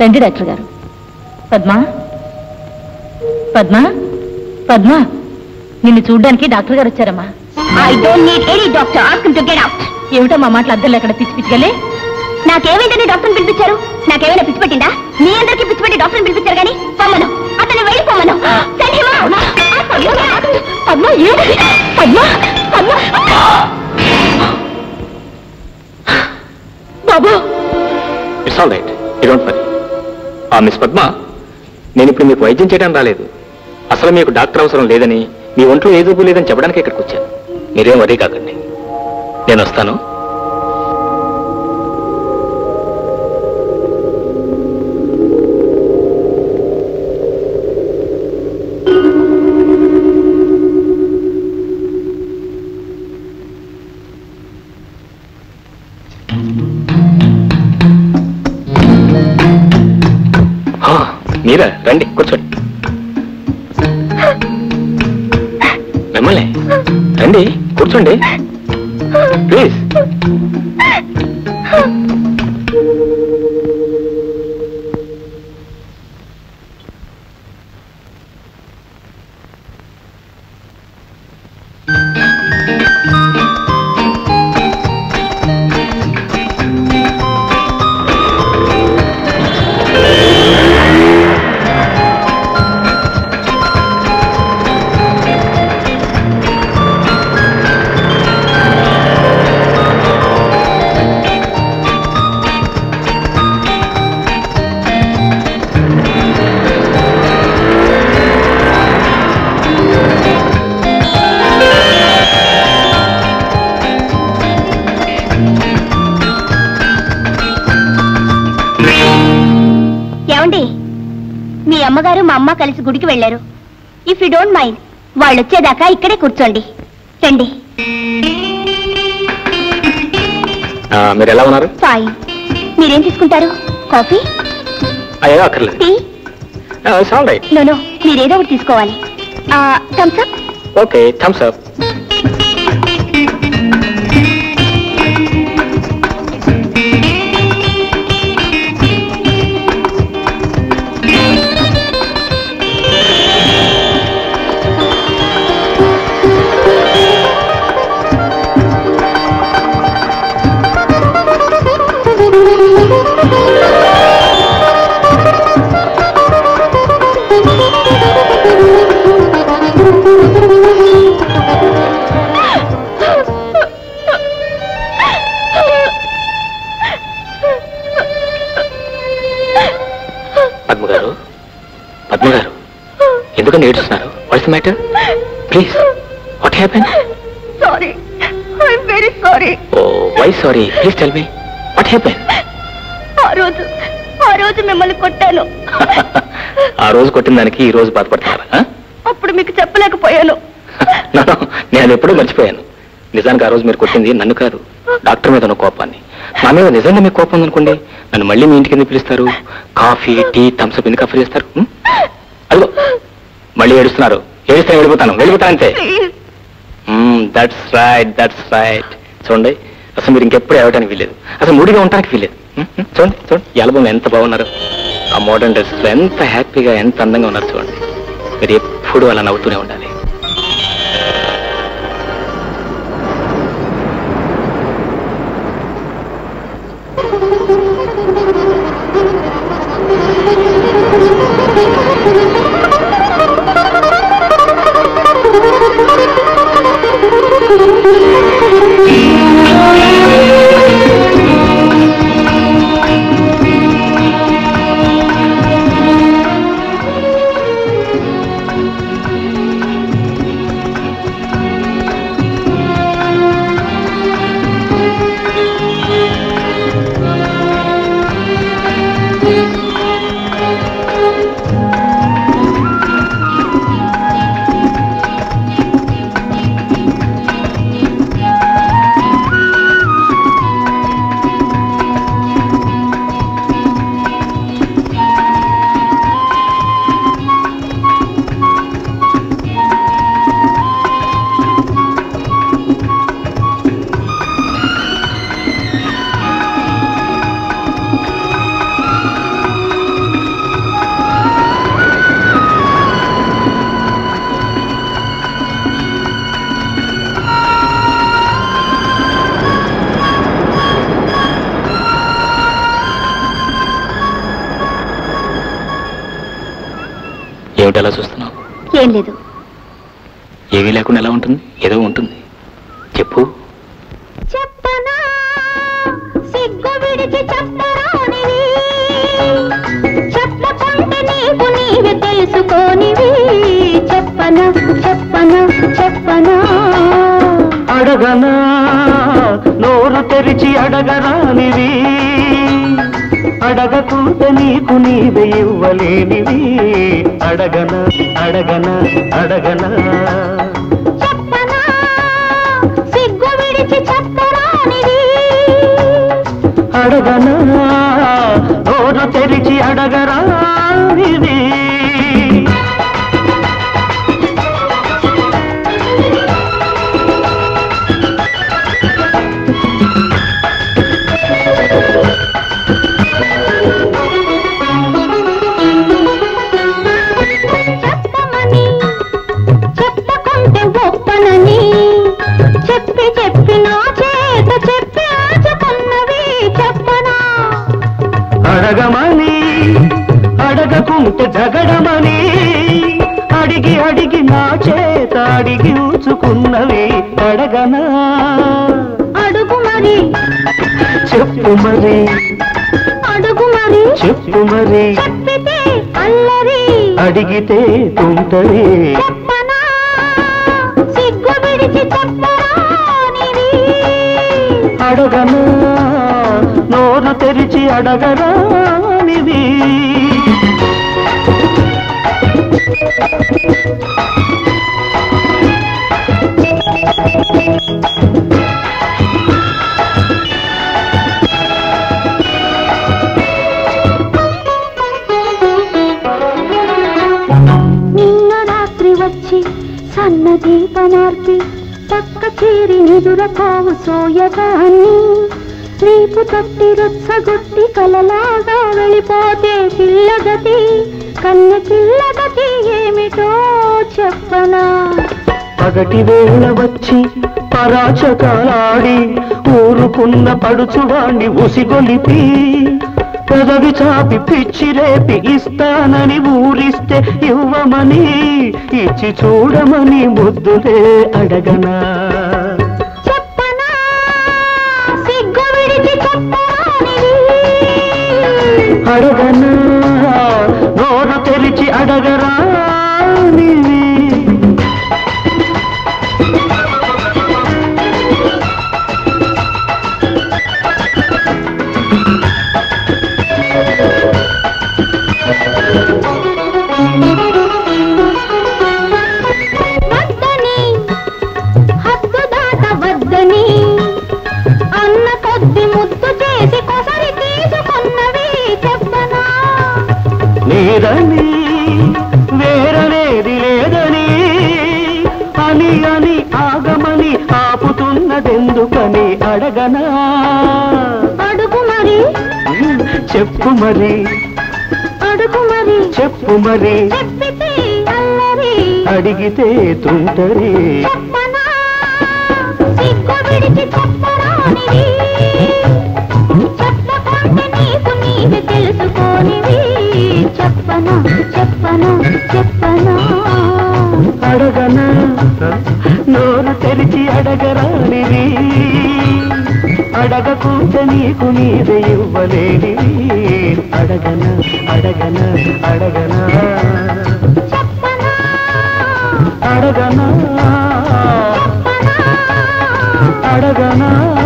రండి డాక్టర్ గారు. పద్మా? పద్మా? పద్మా? నిన్ను చూడ్డానికి డాక్టర్ గారు వచ్చారమ్మా. I don't need any doctor ask to get out ఏమిటో మా మాటలు అద్దరు ఎక్కడ పిచ్చి పిచ్చిగలే? నాకేమైందని డాక్టర్ని పిలిపించారు? నాకేమైనా పిచ్చి పెట్టిందా? మీ అందరికీ పిచ్చి పెట్టి డాక్టర్ని పిలిపించారు కానీ పొమ్మను. అతను వెళ్ళి పొమ్మను. బాబు it's all right you don't worry ఆ మిస్ పద్మ నేను ఇప్పుడు మీకు వైద్యం చేయడం రాలేదు. అసలు మీకు డాక్టర్ అవసరం లేదని మీ ఒంట్లో ఏ జబ్బు లేదని చెప్పడానికి ఇక్కడికి వచ్చాను. మీరేం వరీ కాకండి. నేను వస్తాను. రండి కూర్చోండి. మిమ్మల్ని రండి కూర్చోండి. ప్లీజ్. ఏమండి? మీ అమ్మగారు మా అమ్మ కలిసి గుడికి వెళ్ళారు. ఇఫ్ యూ డోంట్ మైండ్ వాళ్ళు వచ్చేదాకా ఇక్కడే కూర్చోండి. రండి. మీరు ఎలా ఉన్నారు? ఫైన్ మీరేం తీసుకుంటారు? కాఫీ? అయ్యో అక్కర్లేదు. Tea it's all right no no మీరేదో ఒకటి తీసుకోవాలి. Thums Up okay Thums Up ఎందుకని ఏడుస్తున్నారు what's matter please what happen sorry I'm very sorry oh why sorry please tell me what happen ఆ రోజు ఆ రోజు మిమ్మల్ని కొట్టాను. ఆ రోజు కొట్టిన దానికి ఈ రోజు బాధపడుతున్నారా? అప్పుడు మీకు చెప్పలేకపోయాను. నేను ఎప్పుడూ మర్చిపోయాను. నిజానికి ఆ రోజు మీరు కొట్టింది నన్ను కాదు డాక్టర్ మీద ఉన్న కోపాన్ని. నా మీద నిజంగా మీకు కోపం ఉందనుకోండి నన్ను మళ్ళీ మీ ఇంటికి ఎందుకు పిలుస్తారు? కాఫీ టీ థమ్స్అప్ ఎందుకు ఆఫర్ చేస్తారు? అదిగో. మళ్ళీ ఏడుస్తున్నారు. ఏడుస్తే వెళ్ళిపోతాను వెళ్ళిపోతానంతే. దట్స్ రైట్ దట్స్ రైట్ చూడండి అసలు మీరు ఇంకెప్పుడు ఇవ్వడానికి వీల్లేదు. అసలు ముడిగా ఉండటానికి వీల్లేదు. చూడండి చూడండి. ఈ ఆల్బమ్ ఎంత బాగున్నారు. ఆ మోడర్న్ డ్రెస్లో ఎంత హ్యాపీగా ఎంత అందంగా ఉన్నారు చూడండి. మీరు ఎప్పుడు అలా నవ్వుతూనే ఉండాలి. Thank you. ఏమిటి అలా చూస్తున్నావు? ఏం లేదు. ఏమీ లేకుండా ఎలా ఉంటుంది? ఏదో ఉంటుంది. చెప్పు. చెప్పనా? సిగ్గు విడిచి చెప్పరానివి చెప్పకుంటే నీకు నీవే తెలుసుకోనివి. చెప్పనా చెప్పనా చెప్పనా? అడగనా నోరు తెరిచి అడగరానివి అడగకుంటే నీకు నీవే ఇవ్వలేనివి. అడగనా అడగనా అడగనా. అడగనా? అడగమని అడగకుంటే జగడమని అడిగి అడిగి నా చేత అడిగి ఉంచుకున్నవి అడగనా? అడుగు మరి. చెప్పు మరి. అడుగు మరి. చెప్పు మరి. అల్లరి. అడిగితే తుంటరి అడగనా? నోరు తెరిచి అడగరానిది నిన్న రాత్రి వచ్చి సన్న దీపమార్పి పక్క చీరి నిదుర కావు సోయగాన్ని రేపు తట్టి రొచ్చగొట్టి కలలాగా వెళ్ళిపోతే పిల్లగతి కన్న పిల్లగతి ఏమిటో చెప్పనా? పగటి వేళ వచ్చి పరాచకాలాడి ఊరుకున్న పడుచువాణ్ణి ఉసిగొలిపి పెదవి చాపి పిచ్చి రేపి ఇస్తానని ఊరిస్తే ఇవ్వమని ఇచ్చి చూడమని ముద్దులే అడగనా? నీరని వేరనేది లేదని అని అని ఆగమని ఆపుతున్నదెందుకని అడగనా? అడుగు మరి. చెప్పు మరి. చెప్పు మరి చెప్పితే అల్లరి. అడిగితే తుంటరి. చెప్పనా? చెప్పనా చెప్పనా అడగనా? నోరు తెరిచి అడగరానివి. అడగకుంటే నీకు నీవే ఇవ్వలేనివి. అడగనా అడగనా అడగనా. అడగనా అడగనా.